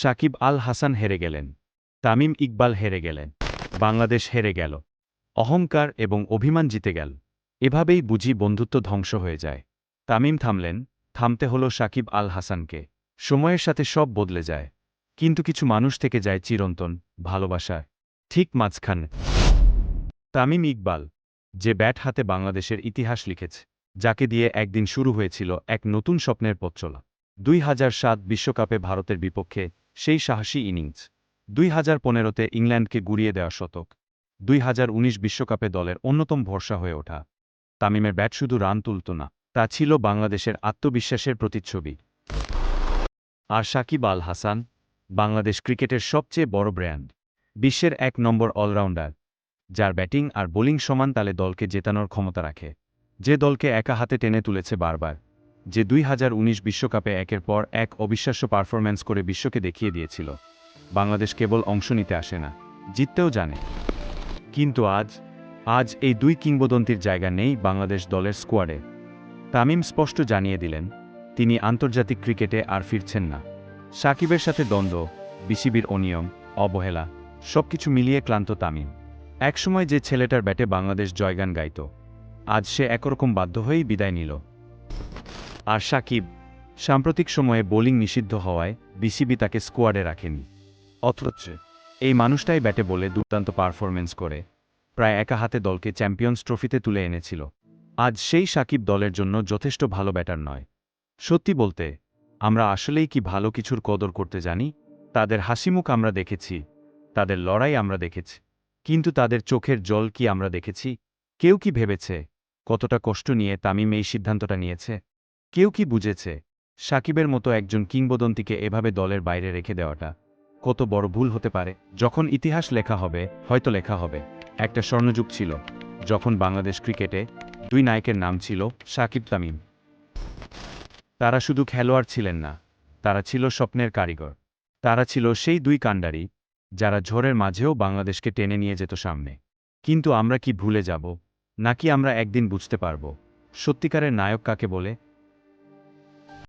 সাকিব আল হাসান হেরে গেলেন, তামিম ইকবাল হেরে গেলেন, বাংলাদেশ হেরে গেল, অহংকার এবং অভিমান জিতে গেল, এভাবেই বুঝি বন্ধুত্ব ধ্বংস হয়ে যায়। তামিম থামলেন, থামতে হলো সাকিব আল হাসানকে, সময়ের সাথে সব বদলে যায়, কিন্তু কিছু মানুষ থেকে যায় চিরন্তন ভালোবাসায় ঠিক মাঝখানে, তামিম ইকবাল, যে ব্যাট হাতে বাংলাদেশের ইতিহাস লিখেছে, যাকে দিয়ে একদিন শুরু হয়েছিল এক নতুন স্বপ্নের পথ চলা দুই বিশ্বকাপে ভারতের বিপক্ষে সেই সাহসী ইনিংস। দুই হাজার পনেরোতে ইংল্যান্ডকে গুড়িয়ে দেওয়া শতক। দুই হাজার উনিশ বিশ্বকাপে দলের অন্যতম ভরসা হয়ে ওঠা। তামিমের ব্যাট শুধু রান তুলত না, তা ছিল বাংলাদেশের আত্মবিশ্বাসের প্রতিচ্ছবি। আর সাকিব আল হাসান, বাংলাদেশ ক্রিকেটের সবচেয়ে বড় ব্র্যান্ড, বিশ্বের এক নম্বর অলরাউন্ডার, যার ব্যাটিং আর বোলিং সমান তালে দলকে জেতানোর ক্ষমতা রাখে। যে দলকে একা হাতে টেনে তুলেছে বারবার। যে দুই বিশ্বকাপে একের পর এক অবিশ্বাস্য পারফরম্যান্স করে বিশ্বকে দেখিয়ে দিয়েছিল। বাংলাদেশ কেবল অংশ নিতে আসে না, জিততেও জানে। কিন্তু আজ আজ এই দুই কিংবদন্তির জায়গা নেই বাংলাদেশ দলের স্কোয়াডে। তামিম স্পষ্ট জানিয়ে দিলেন, তিনি আন্তর্জাতিক ক্রিকেটে আর ফিরছেন না। সাকিবের সাথে দ্বন্দ্ব, বিসিবির অনিয়ম, অবহেলা, সবকিছু মিলিয়ে ক্লান্ত তামিম। একসময় যে ছেলেটার ব্যাটে বাংলাদেশ জয়গান গাইত, আজ সে একরকম বাধ্য হয়েই বিদায় নিল। আর সাকিব, সাম্প্রতিক সময়ে বোলিং নিষিদ্ধ হওয়ায় বিসিবি তাকে স্কোয়াডে রাখেনি। অথচ এই মানুষটাই ব্যাটে বলে দুর্দান্ত পারফরমেন্স করে, প্রায় একা হাতে দলকে চ্যাম্পিয়ন্স ট্রফিতে তুলে এনেছিল। আজ সেই সাকিব দলের জন্য যথেষ্ট ভালো ব্যাটার নয়। সত্যি বলতে, আমরা আসলেই কি ভালো কিছুর কদর করতে জানি? তাদের হাসিমুখ আমরা দেখেছি, তাদের লড়াই আমরা দেখেছি, কিন্তু তাদের চোখের জল কি আমরা দেখেছি? কেউ কি ভেবেছে, কতটা কষ্ট নিয়ে তামিম এই সিদ্ধান্তটা নিয়েছে? কেউ কি বুঝেছে, সাকিবের মতো একজন কিংবদন্তিকে এভাবে দলের বাইরে রেখে দেওয়াটা কত বড় ভুল হতে পারে? যখন ইতিহাস লেখা হবে, হয়তো লেখা হবে। একটা স্বর্ণযুগ ছিল, যখন বাংলাদেশ ক্রিকেটে দুই নায়কের নাম ছিল সাকিব তামিম। তারা শুধু খেলোয়াড় ছিলেন না, তারা ছিল স্বপ্নের কারিগর। তারা ছিল সেই দুই কাণ্ডারি, যারা ঝড়ের মাঝেও বাংলাদেশকে টেনে নিয়ে যেত সামনে। কিন্তু আমরা কি ভুলে যাব, নাকি আমরা একদিন বুঝতে পারব, সত্যিকারের নায়ক কাকে বলে?